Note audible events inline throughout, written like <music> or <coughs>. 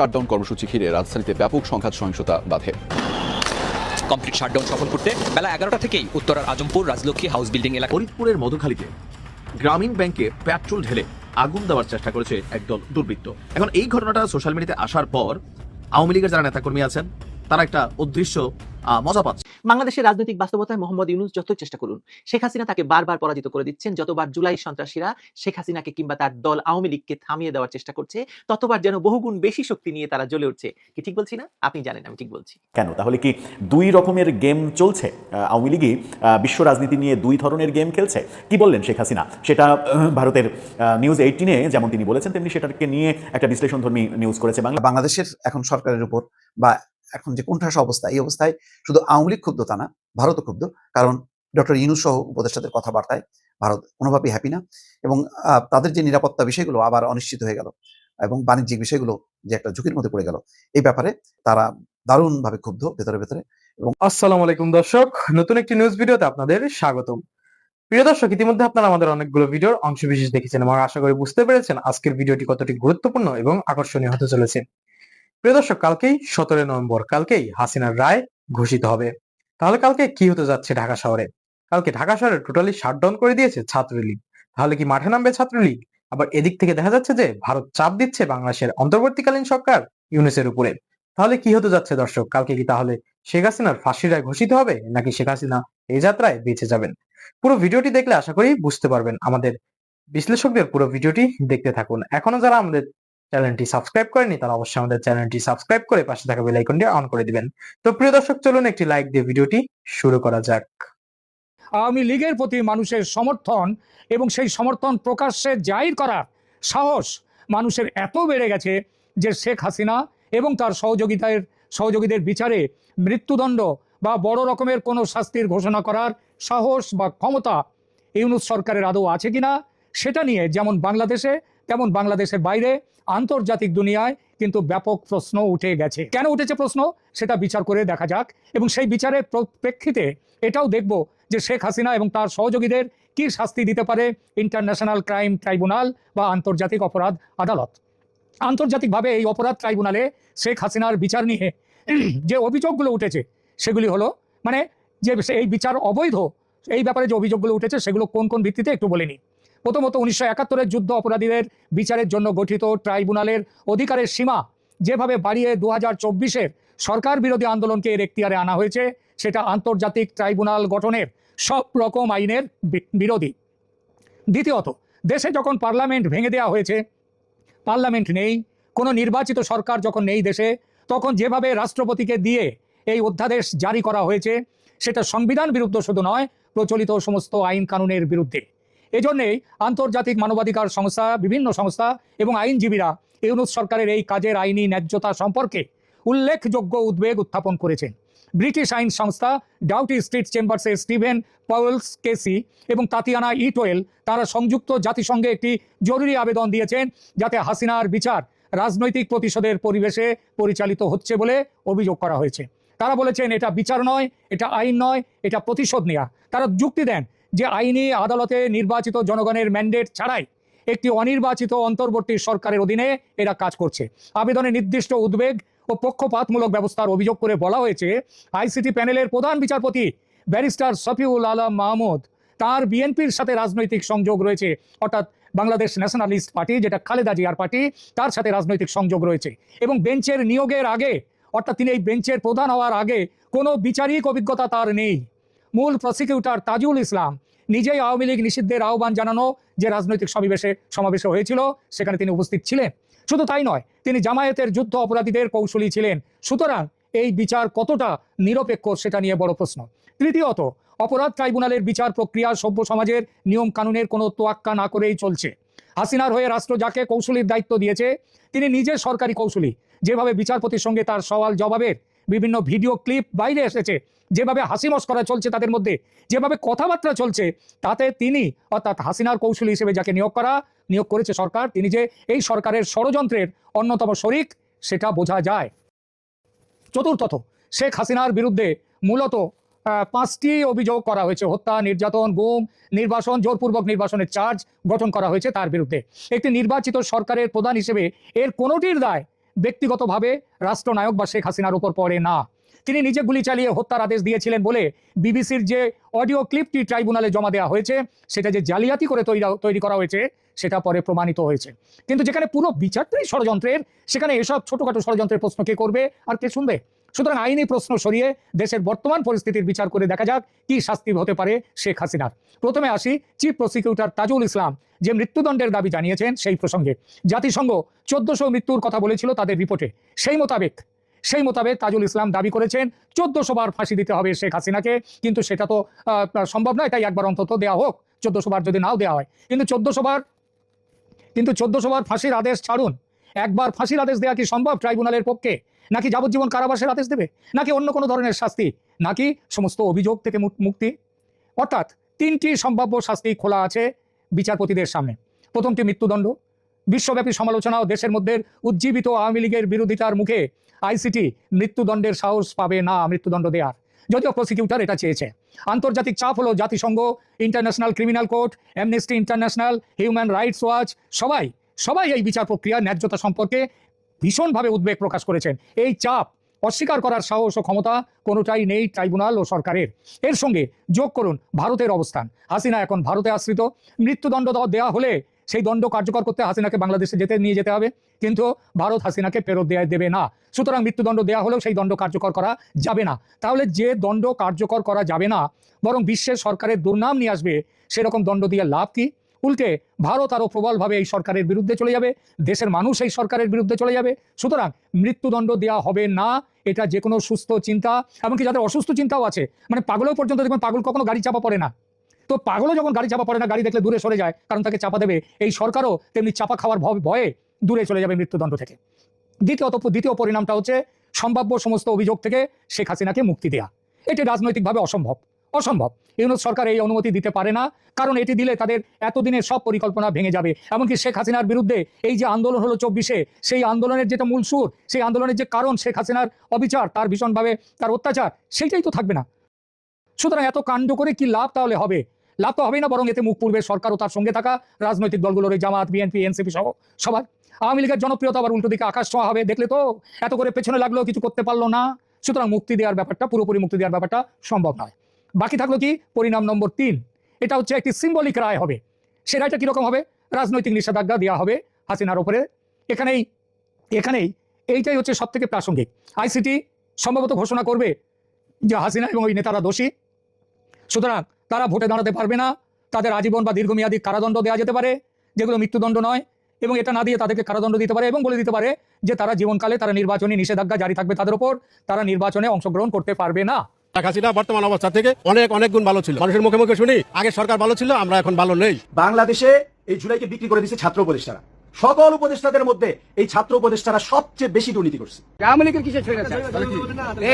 Shutdown কর্মসূচি ঘিরে রাজধানীতে ব্যাপক সংঘাত সহিংসতা বাধে। কমপ্লিট শাটডাউন সফল করতে বেলা এগারোটা থেকেই উত্তরার আজমপুর রাজলক্ষ্মী হাউস বিল্ডিং এলাকা। ফরিদপুরের মধুখালীতে গ্রামীণ ব্যাংকে পেট্রোল ঢেলে আগুন দেওয়ার চেষ্টা করেছে একদল দুর্বৃত্ত। এখন এই ঘটনাটা সোশ্যাল মিডিয়াতে আসার পর আওয়ামী লীগের যারা নেতাকর্মী আছেন তারা একটা অদৃশ্য আহ, মজা পাচ্ছে। বাংলাদেশের রাজনৈতিক বাস্তবতায় মোহাম্মদ ইউনুস যতই চেষ্টা করুন শেখ হাসিনা তাকে বারবার পরাজিত করে দিচ্ছেন। যতবার জুলাই সন্ত্রাসীরা শেখ হাসিনাকে কিংবা তার দল আওয়ামী লীগকে থামিয়ে দেওয়ার চেষ্টা করছে ততবার যেন বহুগুণ বেশি শক্তি নিয়ে তারা জ্বলে উঠছে। কি ঠিক বলছি না? আপনি জানেন আমি ঠিক বলছি। কেন? তাহলে কি দুই রকমের গেম চলছে? আহ, আওয়ামী লীগই আহ, বিশ্ব রাজনীতি নিয়ে দুই ধরনের গেম খেলছে? কি বললেন শেখ হাসিনা? সেটা ভারতের নিউজ এইটিনে যেমন তিনি বলেছেন তেমনি সেটাকে নিয়ে একটা বিশ্লেষণধর্মী নিউজ করেছে বাংলা বাংলাদেশের এখন সরকারের উপর বা এখন যে কোণঠাসা অবস্থা, এই অবস্থায় শুধু আওয়ামী লীগ ক্ষুব্ধ তা না, ভারতও ক্ষুব্ধ। কারণ ডক্টর ইউনুস সহ উপদেষ্টাদের কথাবার্তায় ভারত কোনোভাবেই হ্যাপি না এবং তাদের যে নিরাপত্তা বিষয়গুলো আবার অনিশ্চিত হয়ে গেল এবং বাণিজ্যিক বিষয়গুলো যে একটা ঝুঁকির মধ্যে পড়ে গেল, এই ব্যাপারে তারা দারুণভাবে ক্ষুব্ধ ভেতরে ভেতরে এবং আসসালামু আলাইকুম দর্শক, নতুন একটি নিউজ ভিডিওতে আপনাদের স্বাগতম। প্রিয় দর্শক, ইতিমধ্যে আপনারা আমাদের অনেকগুলো ভিডিওর অংশ বিশেষ দেখেছেন এবং আশা করি বুঝতে পেরেছেন আজকের ভিডিওটি কতটি গুরুত্বপূর্ণ এবং আকর্ষণীয় হতে চলেছে। প্রিয় দর্শক, কালকেই সতেরো নভেম্বর, কালকেই হাসিনার রায় ঘোষিত হবে। তাহলে কালকে কি হতে যাচ্ছে ঢাকা শহরে? কালকে ঢাকা শহরে টোটালি শাটডাউন করে দিয়েছে ছাত্রলীগ। তাহলে কি মাঠে নামবে ছাত্রলীগ? আবার এদিক থেকে দেখা যাচ্ছে যে ভারত চাপ দিচ্ছে বাংলাদেশের অন্তর্বর্তীকালীন সরকার ইউনুসের উপরে। তাহলে কি হতে যাচ্ছে দর্শক, কালকে কি তাহলে শেখ হাসিনার ফাঁসির রায় ঘোষিত হবে, নাকি শেখ হাসিনা এই যাত্রায় বেঁচে যাবেন? পুরো ভিডিওটি দেখলে আশা করি বুঝতে পারবেন। আমাদের বিশ্লেষকদের পুরো ভিডিওটি দেখতে থাকুন। এখনও যারা আমাদের চ্যানেলটি সাবস্ক্রাইব করেনি তারা অবশ্যই আমাদের চ্যানেলটি সাবস্ক্রাইব করে পাশে থাকা বেল আইকনটি অন করে দিবেন। তো প্রিয় দর্শক, চলুন একটি লাইক দিয়ে ভিডিওটি শুরু করা যাক। আওয়ামী লীগের প্রতি মানুষের সমর্থন এবং সেই সমর্থন প্রকাশ্যে জাহির করার সাহস মানুষের এত বেড়ে গেছে যে শেখ হাসিনা এবং তার সহযোগিতার, সহযোগীদের বিচারে মৃত্যুদণ্ড বা বড় রকমের কোনো শাস্তির ঘোষণা করার সাহস বা ক্ষমতা ইউনুস সরকারের আদৌ আছে কিনা, সেটা নিয়ে যেমন বাংলাদেশে তেমন বাংলাদেশের বাইরে, আন্তর্জাতিক দুনিয়ায় কিন্তু ব্যাপক প্রশ্ন উঠে গেছে। কেন উঠেছে প্রশ্ন? সেটা বিচার করে দেখা যাক। এবং সেই বিচারের প্র- প্রেক্ষিতে এটাও দেখব যে শেখ হাসিনা এবং তার সহযোগীদের কি শাস্তি দিতে পারে ইন্টারন্যাশনাল ক্রাইম ট্রাইব্যুনাল বা আন্তর্জাতিক অপরাধ আদালত। আন্তর্জাতিকভাবে এই অপরাধ ট্রাইব্যুনালে শেখ হাসিনার বিচার নিয়ে যে অভিযোগগুলো উঠেছে, সেগুলি হলো মানে যে এই বিচার অবৈধ, এই ব্যাপারে যে অভিযোগগুলো উঠেছে, সেগুলো কোন কোন ভিত্তিতে একটু বলে নিই। প্রথমত উনিশশো একাত্তরের যুদ্ধ অপরাধীদের বিচারের জন্য গঠিত ট্রাইব্যুনালের অধিকারের সীমা যেভাবে বাড়িয়ে দু হাজার সরকার বিরোধী আন্দোলনকে এর এখতিয়ারে আনা হয়েছে, সেটা আন্তর্জাতিক ট্রাইব্যুনাল গঠনের সব রকম আইনের বিরোধী। দ্বিতীয়ত, দেশে যখন পার্লামেন্ট ভেঙে দেওয়া হয়েছে, পার্লামেন্ট নেই, কোনো নির্বাচিত সরকার যখন নেই দেশে, তখন যেভাবে রাষ্ট্রপতিকে দিয়ে এই অধ্যাদেশ জারি করা হয়েছে, সেটা সংবিধান বিরুদ্ধ শুধু নয়, প্রচলিত সমস্ত আইন কানুনের বিরুদ্ধে। এজন্যেই আন্তর্জাতিক মানবাধিকার সংস্থা, বিভিন্ন সংস্থা এবং আইনজীবীরা ইউনুস সরকারের এই কাজের আইনি ন্যায্যতা সম্পর্কে উল্লেখযোগ্য উদ্বেগ উত্থাপন করেছেন। ব্রিটিশ আইন সংস্থা ডাউটি স্ট্রিট চেম্বার্সের স্টিভেন পাওয়েলস কেসি এবং তাতিয়ানা ইটোয়েল তারা সংযুক্ত জাতিসংঘে একটি জরুরি আবেদন দিয়েছেন যাতে হাসিনার বিচার রাজনৈতিক প্রতিশোধের পরিবেশে পরিচালিত হচ্ছে বলে অভিযোগ করা হয়েছে। তারা বলেছেন, এটা বিচার নয়, এটা আইন নয়, এটা প্রতিশোধ নেওয়া তারা যুক্তি দেন যে আইনি আদালতে নির্বাচিত জনগণের ম্যান্ডেট ছাড়াই একটি অনির্বাচিত অন্তর্বর্তী সরকারের অধীনে এরা কাজ করছে। আবেদনে নির্দিষ্ট উদ্বেগ ও পক্ষপাতমূলক ব্যবস্থার অভিযোগ করে বলা হয়েছে, আইসিটি প্যানেলের প্রধান বিচারপতি ব্যারিস্টার সফিউল আলম মাহমুদ, তার বিএনপির সাথে রাজনৈতিক সংযোগ রয়েছে। অর্থাৎ বাংলাদেশ ন্যাশনালিস্ট পার্টি, যেটা খালেদা জিয়ার পার্টি, তার সাথে রাজনৈতিক সংযোগ রয়েছে এবং বেঞ্চের নিয়োগের আগে, অর্থাৎ তিনি এই বেঞ্চের প্রধান হওয়ার আগে, কোনো বিচারিক অভিজ্ঞতা তার নেই। মূল প্রসিকিউটর তাজুল ইসলাম নিজেই আওয়ামী লীগ নিষিদ্ধের আহ্বান জানানো যে রাজনৈতিক সমাবেশে সমাবেশে হয়েছিল, সেখানে তিনি উপস্থিত ছিলেন। শুধু তাই নয়, তিনি জামায়াতের যুদ্ধ অপরাধীদের কৌশলী ছিলেন। সুতরাং এই বিচার কতটা নিরপেক্ষ সেটা নিয়ে বড় প্রশ্ন। তৃতীয়ত, অপরাধ ট্রাইব্যুনালের বিচার প্রক্রিয়া সভ্য সমাজের নিয়ম কানুনের কোনো তোয়াক্কা না করেই চলছে। হাসিনার হয়ে রাষ্ট্র যাকে কৌশলীর দায়িত্ব দিয়েছে, তিনি নিজে সরকারি কৌশলী যেভাবে বিচারপতির সঙ্গে তার সওয়াল জবাবের বিভিন্ন ভিডিও ক্লিপ বাইরে এসেছে, যেভাবে হাসি মস্করা চলছে তাদের মধ্যে, যেভাবে কথাবার্তা চলছে, তাতে তিনি অর্থাৎ হাসিনার কৌশলী হিসেবে যাকে নিয়োগ করা, নিয়োগ করেছে সরকার, তিনি যে এই সরকারের ষড়যন্ত্রের অন্যতম শরিক, সেটা বোঝা যায়। চতুর্থত, শেখ হাসিনার বিরুদ্ধে মূলত পাঁচটি অভিযোগ করা হয়েছে। হত্যা, নির্যাতন, গুম, নির্বাসন, জোরপূর্বক নির্বাসনের চার্জ গঠন করা হয়েছে তার বিরুদ্ধে। একটি নির্বাচিত সরকারের প্রধান হিসেবে এর কোনোটির দায় ব্যক্তিগতভাবে রাষ্ট্রনায়ক বা শেখ হাসিনার উপর পড়ে না। তিনি নিজে গুলি চালিয়ে হত্যার আদেশ দিয়েছিলেন বলে বিবিসির যে অডিও ক্লিপটি ট্রাইব্যুনালে জমা দেওয়া হয়েছে, সেটা যে জালিয়াতি করে তৈরি তৈরি করা হয়েছে, সেটা পরে প্রমাণিত হয়েছে। কিন্তু যেখানে পুরো বিচারটাই ষড়যন্ত্রের, সেখানে এসব ছোটখাটো ষড়যন্ত্রের প্রশ্ন কে করবে আর কে শুনবে? সুতরাং আইনি প্রশ্ন সরিয়ে দেশের বর্তমান পরিস্থিতির বিচার করে দেখা যাক কি শাস্তি হতে পারে শেখ হাসিনার প্রথমে আসি চিফ প্রসিকিউটর তাজুল ইসলাম, যে মৃত্যুদণ্ডের দাবি জানিয়েছেন সেই প্রসঙ্গে। জাতিসংঘ চোদ্দশো মৃত্যুর কথা বলেছিল তাদের রিপোর্টে। সেই মোতাবেক সেই মোতাবেক তাজুল ইসলাম দাবি করেছেন, চোদ্দশো বার ফাঁসি দিতে হবে শেখ হাসিনাকে, কিন্তু সেটা তো সম্ভব নয়, তাই একবার অন্তত দেওয়া হোক। চোদ্দশো বার যদি নাও দেওয়া হয়। কিন্তু চোদ্দশো বার, কিন্তু চোদ্দশো বার ফাঁসির আদেশ ছাড়ুন। একবার ফাঁসির আদেশ দেওয়া কি সম্ভব ট্রাইব্যুনালের পক্ষে? নাকি যাবজ্জীবন কারাবাসের আদেশ দেবে? নাকি অন্য কোনো ধরনের শাস্তি? নাকি সমস্ত অভিযোগ থেকে মুক্তি? অর্থাৎ তিনটি সম্ভাব্য শাস্তি খোলা আছে বিচারপতিদের সামনে। প্রথমটি মৃত্যুদণ্ড। বিশ্বব্যাপী সমালোচনা ও দেশের মধ্যে উজ্জীবিত আওয়ামী লীগের বিরোধিতার মুখে আইসিটি মৃত্যুদণ্ডের সাহস পাবে না মৃত্যুদণ্ড দেওয়ার যদিও প্রসিকিউটর এটা চেয়েছে। আন্তর্জাতিক চাপ হলো জাতিসংঘ international criminal court Amnesty international human rights watch সবাই সবাই এই বিচার প্রক্রিয়া ন্যায্যতা সম্পর্কে ভীষণভাবে উদ্বেগ প্রকাশ করেছেন। এই চাপ অস্বীকার করার সাহস ও ক্ষমতা কোনোটাই নেই ট্রাইব্যুনাল ও সরকারের। এর সঙ্গে যোগ করুন ভারতের অবস্থান। হাসিনা এখন ভারতে আশ্রিত। মৃত্যুদণ্ড দেওয়া- দেওয়া হলে সেই দণ্ড কার্যকর করতে হাসিনাকে বাংলাদেশে যেতে নিয়ে যেতে হবে। কিন্তু ভারত হাসিনাকে ফেরত দেয়া দেবে না। সুতরাং মৃত্যুদণ্ড দেওয়া হলেও সেই দণ্ড কার্যকর করা যাবে না। তাহলে যে দণ্ড কার্যকর করা যাবে না, বরং বিশ্বের সরকারের দুর্নাম নিয়ে আসবে, সেরকম দণ্ড দিয়ে লাভ কি? উল্টে ভারত আরও প্রবলভাবে এই সরকারের বিরুদ্ধে চলে যাবে, দেশের মানুষ এই সরকারের বিরুদ্ধে চলে যাবে। সুতরাং মৃত্যুদণ্ড দেওয়া হবে না, এটা যে কোনো সুস্থ চিন্তা, এমনকি যাদের অসুস্থ চিন্তাও আছে মানে পাগলেও পর্যন্ত দেখবেন পাগল কখনো গাড়ি চাপা পড়ে না। তো পাগলও যখন গাড়ি চাপা পড়ে না, গাড়ি দেখলে দূরে সরে যায়, কারণ তাকে চাপা দেবে। এই সরকারও তেমনি চাপা খাওয়ার ভয়- দূরে চলে যাবে মৃত্যুদণ্ড থেকে। দ্বিতীয়ত দ্বিতীয় পরিণামটা হচ্ছে, সম্ভাব্য সমস্ত অভিযোগ থেকে শেখ হাসিনাকে মুক্তি দেয়া। এটি রাজনৈতিকভাবে অসম্ভব। অসম্ভব। ইউনুস সরকার এই অনুমতি দিতে পারে না, কারণ এটি দিলে তাদের এতদিনের সব পরিকল্পনা ভেঙে যাবে। এমনকি শেখ হাসিনার বিরুদ্ধে এই যে আন্দোলন হলো চব্বিশে, সেই আন্দোলনের যেটা মূল সুর, সেই আন্দোলনের যে কারণ শেখ হাসিনার অবিচার, তার ভীষণভাবে তার অত্যাচার, সেইটাই তো থাকবে না। সুতরাং এত কাণ্ড করে কি লাভ তাহলে হবে? লাভ তো হবেই না, বরং এতে মুখ পূর্বে সরকার ও তার সঙ্গে থাকা রাজনৈতিক দলগুলোর জামাত, বিএনপি, এনসিপি সহ সবার আওয়ামী লীগের জনপ্রিয়তা আবার উল্টো দিকে আকাশ ছোঁয়া হবে, দেখলে তো এত করে পেছনে লাগল, কিছু করতে পারল না। সুতরাং মুক্তি দেওয়ার ব্যাপারটা, পুরোপুরি মুক্তি দেওয়ার ব্যাপারটা সম্ভব নয়। বাকি থাকল কি? পরিণাম নম্বর তিন। এটা হচ্ছে একটি সিম্বলিক রায় হবে। সে রায়টা কীরকম হবে? রাজনৈতিক নিষেধাজ্ঞা দেওয়া হবে হাসিনার ওপরে এখানেই এখানেই এইটাই হচ্ছে সব থেকে প্রাসঙ্গিক আইসিটি সম্ভবত ঘোষণা করবে যে হাসিনা এবং ওই নেতারা দোষী। সুতরাং তারা ভোটে দাঁড়াতে পারবে না। তাদের আজীবন বা দীর্ঘমেয়াদী কারাদণ্ড দেওয়া যেতে পারে, যেগুলো মৃত্যুদণ্ড নয়। এবং এটা না দিয়ে তাদেরকে কারাদণ্ড দিতে পারে এবং বলে দিতে পারে যে তারা জীবনকালে তারা নির্বাচনী নিষেধাজ্ঞা জারি থাকবে তাদের ওপর তারা নির্বাচনে অংশগ্রহণ করতে পারবে না। শেখ বর্তমান অবস্থা থেকে অনেক অনেক গুণ ভালো ছিল। মানুষের মুখে মুখে শুনি, আগে সরকার ভালো ছিল, আমরা এখন ভালো নেই। বাংলাদেশে এই জুলাইকে বিক্রি করে দিচ্ছে ছাত্র উপদেষ্টারা। সকল উপদেষ্টাদের মধ্যে এই ছাত্র উপদেষ্টারা সবচেয়ে বেশি দুর্নীতি করছে। আওয়ামী লীগের কিসের ছেড়ে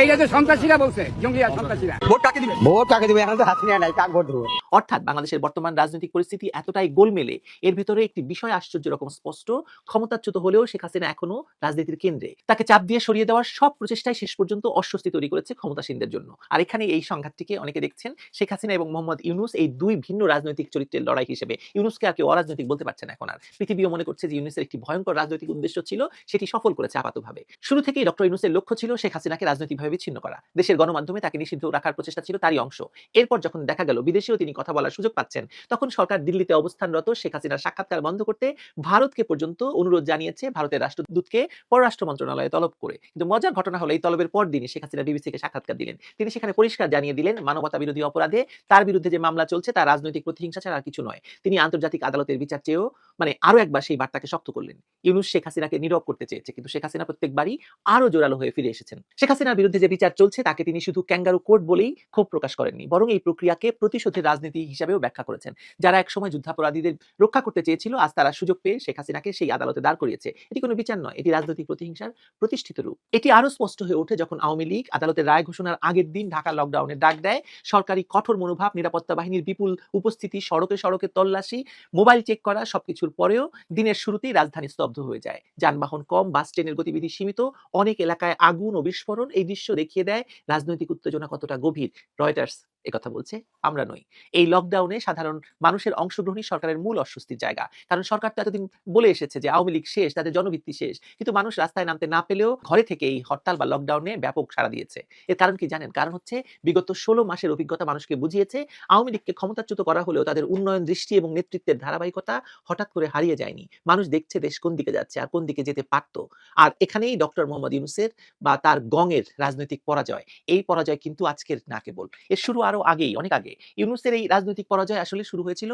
এই যে সন্ত্রাসীরা বলছে জঙ্গিয়া সন্ত্রাসীরা। ভোট কাকে দিবে? ভোট কাকে দিবে? এখন তো হাসিনা নাই কাক ভোট দেবো? অর্থাৎ বাংলাদেশের বর্তমান রাজনৈতিক পরিস্থিতি এতটাই গোলমেলে এর ভেতরে একটি বিষয় আশ্চর্য রকম স্পষ্ট ক্ষমতাচ্যুত হলেও শেখ হাসিনা এখনও রাজনীতির কেন্দ্রে। তাকে চাপ দিয়ে সরিয়ে দেওয়ার সব প্রচেষ্টায় শেষ পর্যন্ত অস্বস্তি তৈরি করেছে ক্ষমতাসীনদের জন্য। আর এখানে এই সংঘাতটিকে অনেকে দেখছেন শেখ হাসিনা এবং মোহাম্মদ ইউনুস এই দুই ভিন্ন রাজনৈতিক চরিত্রের লড়াই হিসেবে। ইউনুসকে আর কেউ অরাজনৈতিক বলতে পারছে না এখন আর। পৃথিবীও মনে করছে যে ইউনুসের একটি ভয়ঙ্কর রাজনৈতিক উদ্দেশ্য ছিল, সেটি সফল করেছে আপাতভাবে শুরু থেকেই ডক্টর ইউনুসের লক্ষ্য ছিল শেখ হাসিনাকে রাজনৈতিকভাবে বিচ্ছিন্ন করা। দেশের গণমাধ্যমে তাকে নিষিদ্ধ রাখার প্রচেষ্টা ছিল তারই অংশ। এরপর যখন দেখা গেল বিদেশেও তিনি কথা বলার সুযোগ পাচ্ছেন, তখন সরকার দিল্লিতে অবস্থানরত শেখ হাসিনার সাক্ষাৎকার বন্ধ করতে ভারতকে পর্যন্ত অনুরোধ জানিয়েছে ভারতের রাষ্ট্রদূতকে পররাষ্ট্র মন্ত্রণালয়ে তলব করে। কিন্তু মজার ঘটনা হলো, এই তলবের পর দিনই শেখ হাসিনা বিবিসিকে সাক্ষাৎকার দিলেন। তিনি সেখানে পরিষ্কার জানিয়ে দিলেন, মানবতা বিরোধী অপরাধে তার বিরুদ্ধে যে মামলা চলছে, তার রাজনৈতিক প্রতিহিংসা ছাড়া আর কিছু নয়। তিনি আন্তর্জাতিক আদালতের বিচার চেয়েও মানে আরও একবার সেই বার্তাকে শক্ত করলেন। ইউনুস শেখ হাসিনাকে নীরব করতে চেয়েছে, কিন্তু শেখ হাসিনা প্রত্যেকবারই আরও জোরালো হয়ে ফিরে এসেছেন। শেখ হাসিনার বিরুদ্ধে যে বিচার চলছে, তাকে তিনি শুধু ক্যাঙ্গারু কোর্ট বলেই ক্ষোভ প্রকাশ করেননি, বরং এই প্রক্রিয়াকে প্রতিশোধের রাজনীতি হিসাবেও ব্যাখ্যা করেছেন। যারা একসময় যুদ্ধাপরাধীদের রক্ষা করতে চেয়েছিল, আজ তারা সুযোগ পেয়ে শেখ হাসিনাকে সেই আদালতে দাঁড় করিয়েছে। এটি কোনো বিচার নয়, এটি রাজনৈতিক প্রতিহিংসার প্রতিষ্ঠিত রূপ। এটি আরও স্পষ্ট হয়ে ওঠে যখন আওয়ামী লীগ আদালতের রায় ঘোষণার আগের দিন ঢাকা লকডাউনের ডাক দেয়, সরকারি কঠোর মনোভাব, নিরাপত্তা বাহিনীর বিপুল উপস্থিতি, সড়কে সড়কে তল্লাশি, মোবাইল চেক করা, সবকিছুর পরেও দিনের শুরুতেই রাজধানী স্তব্ধ হয়ে যায়। যানবাহন কম, বাস ট্রেনের গতিবিধি সীমিত, অনেক এলাকায় আগুন ও বিস্ফোরণ এই দৃশ্য দেখিয়ে দেয়। রাজনৈতিক উত্তেজনা কতটা গভীর? রয়টার্স কথা বলছে, আমরা নই। এই লকডাউনে সাধারণ মানুষের অংশগ্রহণই সরকারের মূল অস্বস্তির জায়গা। কারণ সরকার তো এতদিন বলে এসেছে যে আওয়ামী লীগ শেষ তাদের জনভিত্তি শেষ। কিন্তু মানুষ রাস্তায় নামতে না পেলেও ঘরে থেকে এই হরতাল বা লকডাউনে ব্যাপক সাড়া দিয়েছে। এর কারণ কি জানেন? কারণ হচ্ছে বিগত ষোলো মাসের অভিজ্ঞতা মানুষকে বুঝিয়েছে, আওয়ামী লীগকে ক্ষমতাচ্যুত করা হলেও তাদের উন্নয়ন দৃষ্টি এবং নেতৃত্বের ধারাবাহিকতা হঠাৎ করে হারিয়ে যায়নি। মানুষ দেখছে দেশ কোন দিকে যাচ্ছে আর কোন দিকে যেতে পারতো। আর এখানেই ডক্টর মোহাম্মদ ইউনুসের বা তার গঙের রাজনৈতিক পরাজয়। এই পরাজয় কিন্তু আজকের না কেবল। এর শুরু আরও আগেই, অনেক আগে। ইউনুসের এই রাজনৈতিক পরাজয় আসলে শুরু হয়েছিল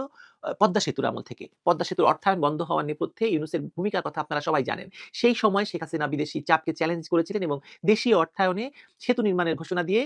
পদ্মা সেতুর আমল থেকে। পদ্মা সেতুর অর্থায়ন বন্ধ হওয়ার নেপথ্যে ইউনুসের ভূমিকার কথা আপনারা সবাই জানেন। সেই সময় শেখ হাসিনা বিদেশি চাপকে চ্যালেঞ্জ করেছিলেন এবং দেশীয় অর্থায়নে সেতু নির্মাণের ঘোষণা দিয়ে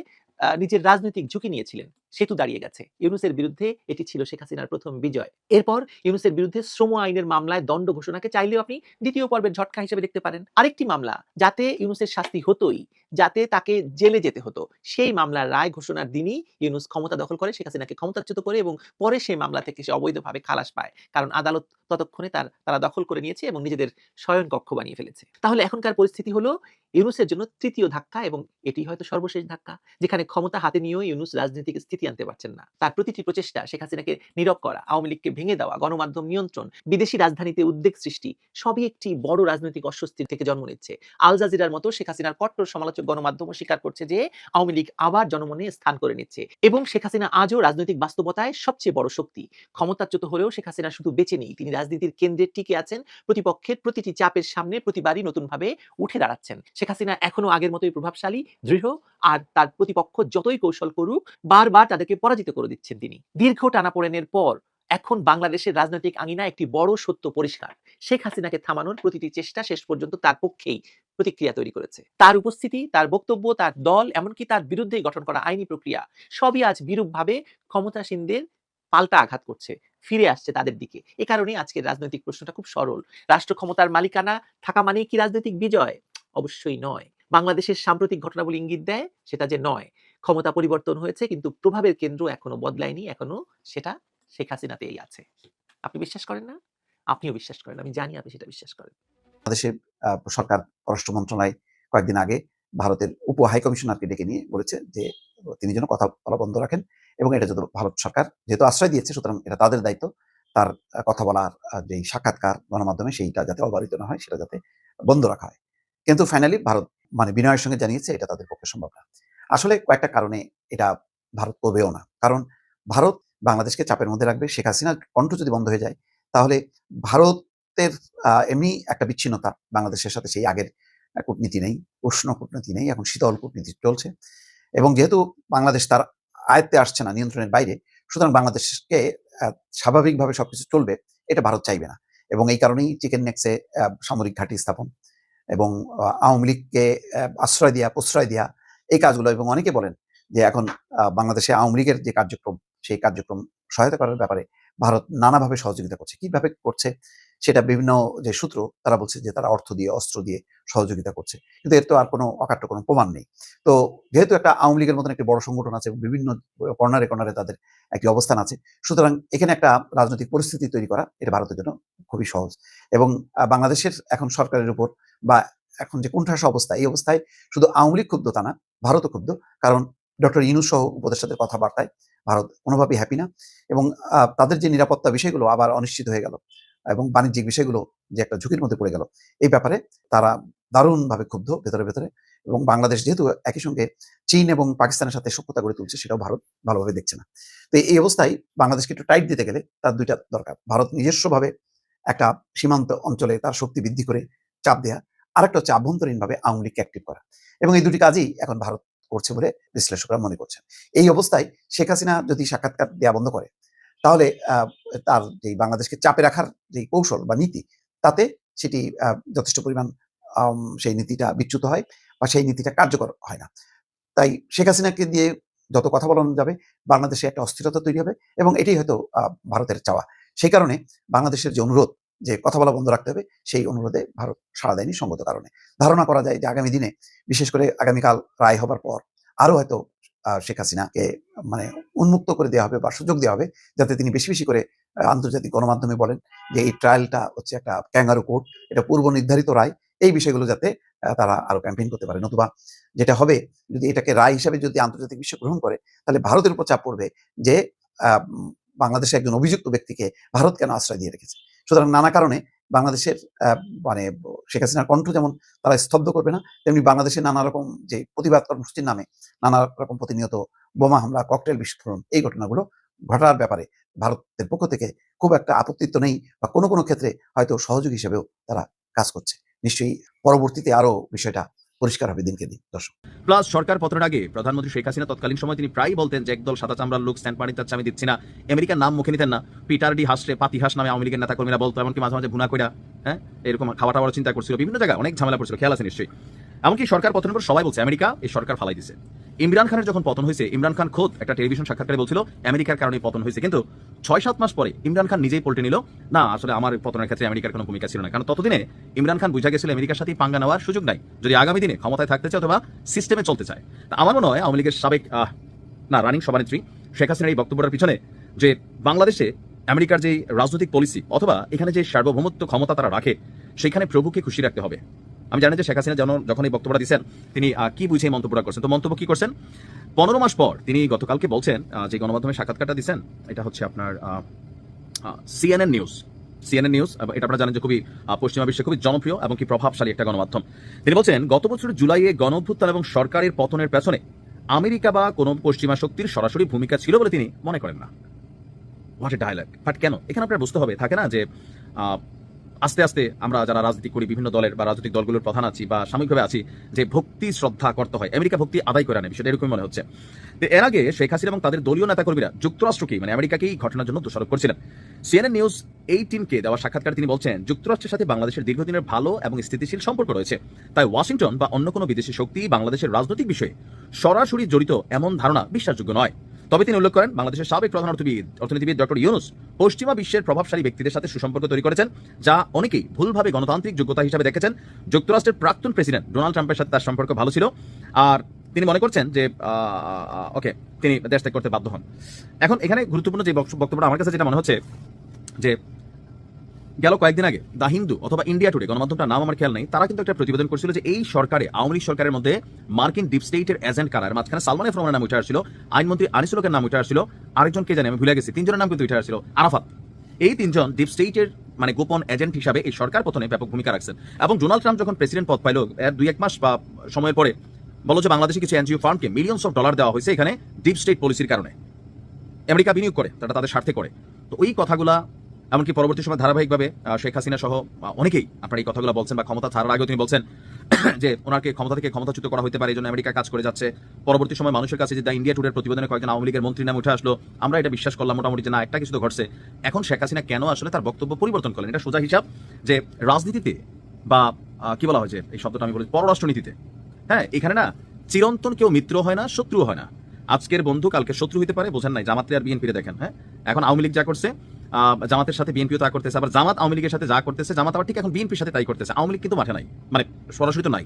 নিজের রাজনৈতিক ঝুঁকি নিয়েছিলেন। সেতু দাঁড়িয়ে গেছে। ইউনুসের বিরুদ্ধে এটি ছিল শেখ হাসিনার প্রথম বিজয়। এরপর ইউনুসের বিরুদ্ধে শ্রম আইনের মামলায় দণ্ড ঘোষণাকে চাইলেও আপনি দ্বিতীয় পর্বের ঝটকা হিসেবে দেখতে পারেন। আরেকটি মামলা, যাতে ইউনুসের শাস্তি হতোই, যাতে তাকে জেলে যেতে হতো। সেই মামলার রায় ঘোষণার দিনই ইউনুস ক্ষমতা দখল করে, শেখ হাসিনাকে ক্ষমতাচ্যুত করে এবং পরে সেই মামলা থেকে সে অবৈধভাবে খালাস পায়। কারণ আদালত ততক্ষণে তার, তারা দখল করে নিয়েছে এবং নিজেদের শয়ন কক্ষ বানিয়ে ফেলেছে। তাহলে এখনকার পরিস্থিতি হলো ইউনুসের জন্য তৃতীয় ধাক্কা এবং এটি হয়তো সর্বশেষ ধাক্কা, যেখানে ক্ষমতা হাতে নিয়েও ইউনুস রাজনীতিক স্থিতি আনতে পারছেন না। তার প্রতিটি প্রচেষ্টা শেখ হাসিনাকে নীরব করা, আওয়ামী লীগকে ভেঙে দেওয়া, গণমাধ্যম নিয়ন্ত্রণ, বিদেশি রাজধানীতে উদ্বেগ সৃষ্টি, সবই একটি বড় রাজনৈতিক অস্বস্তির থেকে জন্ম নিচ্ছে। আল জাজিরার মতো শেখ হাসিনার কট্টর সমালোচক গণমাধ্যমও স্বীকার করছে যে, আওয়ামী লীগ আবার জনমনে স্থান করে নিচ্ছে এবং শেখ হাসিনা আজও রাজনৈতিক বাস্তবতায় সবচেয়ে বড় শক্তি। ক্ষমতাচ্যুত হলেও শেখ হাসিনা শুধু বেঁচে নেই, তিনি রাজনীতির কেন্দ্রে টিকে আছেন, প্রতিপক্ষের প্রতিটি চাপের সামনে প্রতিবারই নতুনভাবে উঠে দাঁড়াচ্ছেন। শেখ হাসিনা এখনও আগের মতোই প্রভাবশালী, দৃঢ় আর তার প্রতিপক্ষ যতই কৌশল করুক, বারবার তাদেরকে পরাজিত করে দিচ্ছেন তিনি। দীর্ঘ টানাপোড়েনের পর এখন বাংলাদেশের রাজনৈতিক আঙিনা একটি বড় সত্য পরিষ্কার। শেখ হাসিনাকে থামানোর প্রতিটি চেষ্টা শেষ পর্যন্ত তার পক্ষেই প্রতিক্রিয়া তৈরি করেছে। তার উপস্থিতি, তার বক্তব্য, তার দল, এমনকি তার বিরুদ্ধে গঠন করা আইনি প্রক্রিয়া, সবই আজ বিরূপভাবে ক্ষমতাসীনদের পাল্টা আঘাত করছে, ফিরে আসছে তাদের দিকে। এ কারণে আজকের রাজনৈতিক প্রশ্নটা খুব সরল। রাষ্ট্র ক্ষমতার মালিকানা থাকা মানেই কি রাজনৈতিক বিজয়? অবশ্যই নয়। বাংলাদেশের সাম্প্রতিক ঘটনাবলী ইঙ্গিত দেয় সেটা যে নয়। ক্ষমতা পরিবর্তন হয়েছে, কিন্তু প্রভাবের কেন্দ্র এখনও বদলায়নি, এখনও সেটা শেখ হাসিনাতেই আছে। আপনি বিশ্বাস করেন না? আপনিও বিশ্বাস করেন, আমি জানি আপনি সেটা বিশ্বাস করেন। বাংলাদেশের সরকার, পররাষ্ট্র মন্ত্রণালয় কয়েকদিন আগে ভারতের উপ হাই কমিশনারকে ডেকে নিয়ে বলেছে যে, তিনি যেন কথা বলা বন্ধ রাখেন এবং এটা যদি ভারত সরকার যেহেতু আশ্রয় দিয়েছে, সুতরাং এটা তাদের দায়িত্ব। তার কথা বলার যেই সাক্ষাৎকার গণমাধ্যমে সেইটা যাতে অবারিত না হয়, সেটা যাতে বন্ধ রাখা হয়। কিন্তু ফাইনালি ভারত মানে বিনয়ের সঙ্গে জানিয়েছে এটা তাদের পক্ষে সম্ভব না। আসলে কয়েকটা কারণে এটা ভারত করবেও না। কারণ ভারত বাংলাদেশকে চাপের মধ্যে রাখবে, শেখ হাসিনার কণ্ঠ যদি বন্ধ হয়ে যায়, তাহলে ভারতের এমনি একটা বিচ্ছিন্নতা বাংলাদেশের সাথে সেই আগের কূটনীতি নেই, উষ্ণ কূটনীতি নেই, এখন শীতল কূটনীতি চলছে। এবং যেহেতু বাংলাদেশ তার আয়ত্তে আসছে না নিয়ন্ত্রণের বাইরে, সুতরাং বাংলাদেশকে স্বাভাবিকভাবে সবকিছু চলবে, এটা ভারত চাইবে না। এবং এই কারণেই চিকেন নেক্সে সামরিক ঘাঁটি স্থাপন। এবং আওয়ামী লীগকে আশ্রয় দেওয়া প্রশ্রয় দেওয়া এই কাজগুলো এবং অনেকে বলেন যে এখন বাংলাদেশে আওয়ামী লীগের যে কার্যক্রম, সেই কার্যক্রম সহায়তা করার ব্যাপারে ভারত নানাভাবে সহযোগিতা করছে। কীভাবে করছে? সেটা বিভিন্ন যে সূত্র, তারা বলছে যে তারা অর্থ দিয়ে, অস্ত্র দিয়ে সহযোগিতা করছে। কিন্তু এর তো আর কোনো অকাট্য কোনো প্রমাণ নেই। তো যেহেতু একটা আওয়ামী লীগের মতন একটি বড় সংগঠন আছে, বিভিন্ন কর্নারে কর্নারে তাদের একটি অবস্থান আছে, সুতরাং এখানে একটা রাজনৈতিক পরিস্থিতি তৈরি করা এটা ভারতের জন্য খুবই সহজ। এবং বাংলাদেশের এখন সরকারের উপর বা এখন যে কোণঠাসা অবস্থা, এই অবস্থায় শুধু আওয়ামী লীগ ক্ষুব্ধ তা না, ভারতও ক্ষুব্ধ। কারণ ডক্টর ইনুস সহ উপদেষ্টাদের কথাবার্তায় ভারত কোনোভাবেই হ্যাপি না। এবং তাদের যে নিরাপত্তা বিষয়গুলো আবার অনিশ্চিত হয়ে গেল। এবং বাণিজ্যিক বিষয়গুলো যে একটা ঝুঁকির মধ্যে পড়ে গেল। এই ব্যাপারে তারা দারুণভাবে ক্ষুব্ধ ভেতরে ভেতরে এবং বাংলাদেশ যেহেতু একই সঙ্গে চীন এবং পাকিস্তানের সাথে সক্ষতা গড়ে তুলছে, সেটাও ভারত ভালোভাবে দেখছে না। তো এই অবস্থায় বাংলাদেশকে একটু টাইট দিতে গেলে তার দুইটা দরকার। ভারত নিজস্বভাবে একটা সীমান্ত অঞ্চলে তার শক্তি বৃদ্ধি করে চাপ দেয়া, আরেকটা হচ্ছে আভ্যন্তরীণভাবে আওয়ামী লীগকে অ্যাক্টিভ করা। এবং এই দুটি কাজই এখন ভারত করছে বলে বিশ্লেষকরা মনে করছেন। এই অবস্থায় শেখ হাসিনা যদি সাক্ষাৎকার দেওয়া বন্ধ করে তাহলে তার যে বাংলাদেশকে চাপে রাখার যে কৌশল বা নীতি, তাতে সেটি যথেষ্ট পরিমাণ সেই নীতিটা বিচ্যুত হয় বা সেই নীতিটা কার্যকর হয় না। তাই শেখ হাসিনাকে দিয়ে যত কথা বলানো যাবে, বাংলাদেশে একটা অস্থিরতা তৈরি হবে এবং এটাই হয়তো ভারতের চাওয়া। সেই কারণে বাংলাদেশের যে অনুরোধ, যে কথা বলা বন্ধ রাখতে হবে, সেই অনুরোধে ভারত সাড়া দেয়নি সঙ্গত কারণে। ধারণা করা যায় যে আগামী দিনে, বিশেষ করে আগামীকাল রায় হবার পর, আরও হয়তো শেখ হাসিনাকে মানে উন্মুক্ত করে দেওয়া হবে বা সুযোগ দেওয়া হবে যাতে তিনি বেশি বেশি করে আন্তর্জাতিক গণমাধ্যমে বলেন যে এই ট্রায়ালটা হচ্ছে একটা ক্যাঙ্গারু কোর্ট, এটা পূর্ব নির্ধারিত রায়, এই বিষয়গুলো যাতে তারা আরও ক্যাম্পেইন করতে পারে। নতুবা যেটা হবে, যদি এটাকে রায় হিসাবে যদি আন্তর্জাতিক বিশ্ব গ্রহণ করে, তাহলে ভারতের উপর চাপ পড়বে যে বাংলাদেশে একজন অভিযুক্ত ব্যক্তিকে ভারত কেন আশ্রয় দিয়ে রেখেছে? সুতরাং নানা কারণে বাংলাদেশের মানে শেখ হাসিনার কণ্ঠ যেমন তারা স্তব্ধ করবে না, তেমনি বাংলাদেশের নানা রকম যে প্রতিবাদ কর্মসূচির নামে নানা রকম প্রতিনিয়ত বোমা হামলা, ককটেল বিস্ফোরণ এই ঘটনাগুলো ঘটার ব্যাপারে ভারতের পক্ষ থেকে খুব একটা আপত্তি তো নেই বা কোনো কোনো ক্ষেত্রে হয়তো সহযোগী হিসেবেও তারা কাজ করছে। নিশ্চয়ই পরবর্তীতে আরও বিষয়টা পরিষ্কার হবে দিনকে দিন, দর্শক। প্লাস সরকার পতনের আগে প্রধানমন্ত্রী শেখ হাসিনা তৎকালীন সময় তিনি প্রায়ই বলতেন যে একদল সাদা চামড়ার লোক স্ট্যান্ড পানি চাচ্ছে আমি দিচ্ছি না। আমেরিকার নাম মুখে নিতেন না। পিটার ডি হাসরে পাতি হাস নামে আওয়ামী লীগের নেতা কর্মীরা বলতো, এমনকি মাঝে মাঝে ভুনা কইরা হ্যাঁ? এরকম খাওয়া টাওয়ার চিন্তা করছিল। বিভিন্ন জায়গায় অনেক ঝামেলা পড়ছিল, খেয়াল আছে নিশ্চয়ই। এমনকি সরকার পতনের পর সবাই বলছে, আমেরিকা, এই সরকার ফালাই দিছে। ইমরান খানের যখন পতন হয়েছে, ইমরান খান খোদ একটা টেলিভিশন সাক্ষাৎকারে বলছিল, আমেরিকার কারণে পতন হয়েছে। কিন্তু ছয় সাত মাস পরে ইমরান খান নিজেই পল্টে নিল, না, আসলে আমার পতনের ক্ষেত্রে আমেরিকার কোনো ভূমিকা ছিল না। কারণ ততদিনে ইমরান খান বুঝা গেছিল, আমেরিকার সাথে পাঙ্গা নেওয়ার সুযোগ নাই। যদি আগামী দিনে ক্ষমতায় থাকতে চায় অথবা সিস্টেমে চলতে চায়। তা আমার মনে হয় আওয়ামী লীগের সাবেক না, রানিং সভানেত্রী শেখ হাসিনার এই বক্তব্যটার পিছনে যে বাংলাদেশে আমেরিকার যে রাজনৈতিক পলিসি অথবা এখানে যে সার্বভৌমত্ব ক্ষমতা তারা রাখে, সেখানে প্রভুকে খুশি রাখতে হবে। আমি জানি যে শেখ হাসিনা যেন যখন এই বক্তব্যটা দিচ্ছেন, তিনি কি বুঝে এই মন্তব্যটা করছেন? তো মন্তব্য কি করছেন? পনেরো মাস পর তিনি গতকালকে বলছেন যে গণমাধ্যমে সাক্ষাৎকারটা দিচ্ছেন, এটা হচ্ছে আপনার সিএনএন নিউজ সিএনএন নিউজ এটা আপনারা জানেন যে খুবই পশ্চিমা বিশ্বে খুবই জনপ্রিয় এবং কি প্রভাবশালী একটা গণমাধ্যম। তিনি বলছেন, গত বছর জুলাইয়ে গণ অভ্যুত্থান এবং সরকারের পতনের পেছনে আমেরিকা বা কোনো পশ্চিমা শক্তির সরাসরি ভূমিকা ছিল বলে তিনি মনে করেন না। হোয়াট এ ডায়ালগ বাট কেন? এখানে আপনার বুঝতে হবে, থাকে না যে আস্তে আস্তে আমরা যারা রাজনীতি করি, বিভিন্ন দলের বা রাজনৈতিক দলগুলোর প্রধান আছি বা সাময়িকভাবে আছি, যে ভক্তি শ্রদ্ধা করতে হয়, আমেরিকা ভক্তি আদায় করে নেবে, সেটা এরকমই মনে হচ্ছে। তো এর আগে শেখ হাসিনা এবং তাদের দলীয় নেতাকর্মীরা যুক্তরাষ্ট্রকেই মানে আমেরিকাকেই ঘটনার জন্য দোষারোপ করছিলেন। সিএনএন নিউজ এইটিনকে দেওয়া সাক্ষাৎকার তিনি বলছেন, যুক্তরাষ্ট্রের সাথে বাংলাদেশের দীর্ঘদিনের ভালো এবং স্থিতিশীল সম্পর্ক রয়েছে। তাই ওয়াশিংটন বা অন্য কোনো বিদেশি শক্তি বাংলাদেশের রাজনৈতিক বিষয়ে সরাসরি জড়িত এমন ধারণা বিশ্বাসযোগ্য নয়। তবে তিনি উল্লেখ করেন, বাংলাদেশের সাবেক প্রধান অর্থবিদ অর্থনীতিবিদ ডক্টর ইউনুস পশ্চিমা বিশ্বের প্রভাবশালী ব্যক্তিদের সাথে সুসম্পর্ক তৈরি করেছেন, যা অনেকেই ভুলভাবে গণতান্ত্রিক যোগ্যতা হিসাবে দেখেছেন। যুক্তরাষ্ট্রের প্রাক্তন প্রেসিডেন্ট ডোনাল্ড ট্রাম্পের সাথে তার সম্পর্ক ভালো ছিল। আর তিনি মনে করছেন যে ওকে, তিনি দেশ ত্যাগ করতে বাধ্য হন। এখন এখানে গুরুত্বপূর্ণ যে বক্তব্যটা আমার কাছে যেটা মনে হচ্ছে যে গেল কয়েকদিন আগে দা হিন্দু অথবা ইন্ডিয়া টুডে, গণমাধ্যমটার নাম আমার খেয়াল নেই, তারা কিন্তু একটা প্রতিবেদন করছিল যে এই সরকারে, আওয়ামী সরকারের মধ্যে মার্কিন ডিপ স্টেটের এজেন্ট কারার মাঝখানে সালমান এফ রহমানের নাম উঠে আসছিল, আইনমন্ত্রী আনিসুল হকের নাম উঠে আসছিল, আরেকজন কে জানি আমি ভুলে গেছি, তিনজনের নাম কিন্তু উঠে আসছিল, আরাফাত। এই তিনজন ডিপ স্টেটের মানে গোপন এজেন্ট হিসাবে এই সরকার পতনে ব্যাপক ভূমিকা রাখছেন। এবং ডোনাল্ড ট্রাম্প যখন প্রেসিডেন্ট পদ পাইল, এর দুই এক মাস বা সময়ের পরে বলো যে বাংলাদেশে কিছু এনজিও ফার্মকে মিলিয়নস অফ ডলার দেওয়া হয়েছে এখানে ডিপ স্টেট পলিসির কারণে। আমেরিকা বিনিয়োগ করে, তারা তাদের স্বার্থে করে। তো ওই কথাগুলা এমনকি পরবর্তী সময় ধারাবাহিকভাবে শেখ হাসিনা সহ অনেকেই আপনার এই কথাগুলো বলছেন বা ক্ষমতা ছাড়ার আগেও তিনি বলছেন, <coughs> যে ওনাকে ক্ষমতা থেকে ক্ষমতাচ্যুত করা হতে পারে, এই জন্য আমেরিকা কাজ করে যাচ্ছে। পরবর্তী সময় মানুষের কাছে যে দ্য ইন্ডিয়া টুডের প্রতিবেদনে কয়েকজন আওয়ামী লীগের মন্ত্রী নাম উঠে আসলো, আমরা এটা বিশ্বাস করলাম মোটামুটি যে না, একটা কিছু তো ঘটছে। এখন শেখ হাসিনা কেন আসলে তার বক্তব্য পরিবর্তন করলেন? এটা সোজা হিসাব যে রাজনীতিতে বা কি বলা হয় যে এই শব্দটা আমি বলি, পররাষ্ট্রনীতিতে। হ্যাঁ এখানে না, চিরন্তন কেউ মিত্র হয় না শত্রু হয় না। আজকের বন্ধু কালকে শত্রু হতে পারে, বোঝেন নাই, জামাতে আর বিএনপিতে দেখেন হ্যাঁ? এখন আওয়ামী লীগ যা করছে জামাতের সাথে বিএনপিও তা করতেছে, আবার জামাত আওয়ামী লীগের সাথে যা করতেছে, জামাত আবার ঠিক এখন বিএনপির সাথে তাই করতেছে। আওয়ামী লীগ কিন্তু মাঠে নাই মানে সরাসরি তো নাই।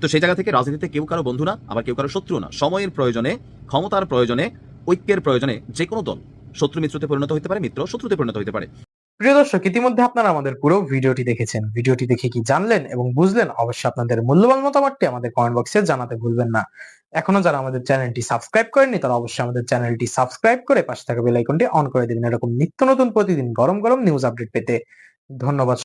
তো সেই জায়গা থেকে রাজনীতিতে কেউ কারও বন্ধু না, আবার কেউ কারও শত্রু না। সময়ের প্রয়োজনে, ক্ষমতার প্রয়োজনে, ঐক্যের প্রয়োজনে যে কোনো দল শত্রু মিত্রতে পরিণত হতে পারে, মিত্র শত্রুতে পরিণত হতে পারে। প্রিয় দর্শক, ইতিমধ্যে আপনারা আমাদের পুরো ভিডিওটি দেখেছেন। ভিডিওটি দেখে কি জানলেন এবং বুঝলেন, অবশ্যই আপনাদের মূল্যবান মতামতটি আমাদের কমেন্ট বক্সে জানাতে ভুলবেন না। এখনও যারা আমাদের চ্যানেলটি সাবস্ক্রাইব করেননি, তারা অবশ্যই আমাদের চ্যানেলটি সাবস্ক্রাইব করে পাশে থাকা বেল আইকনটি অন করে দিবেন। এরকম নিত্য নতুন প্রতিদিন গরম গরম নিউজ আপডেট পেতে। ধন্যবাদ।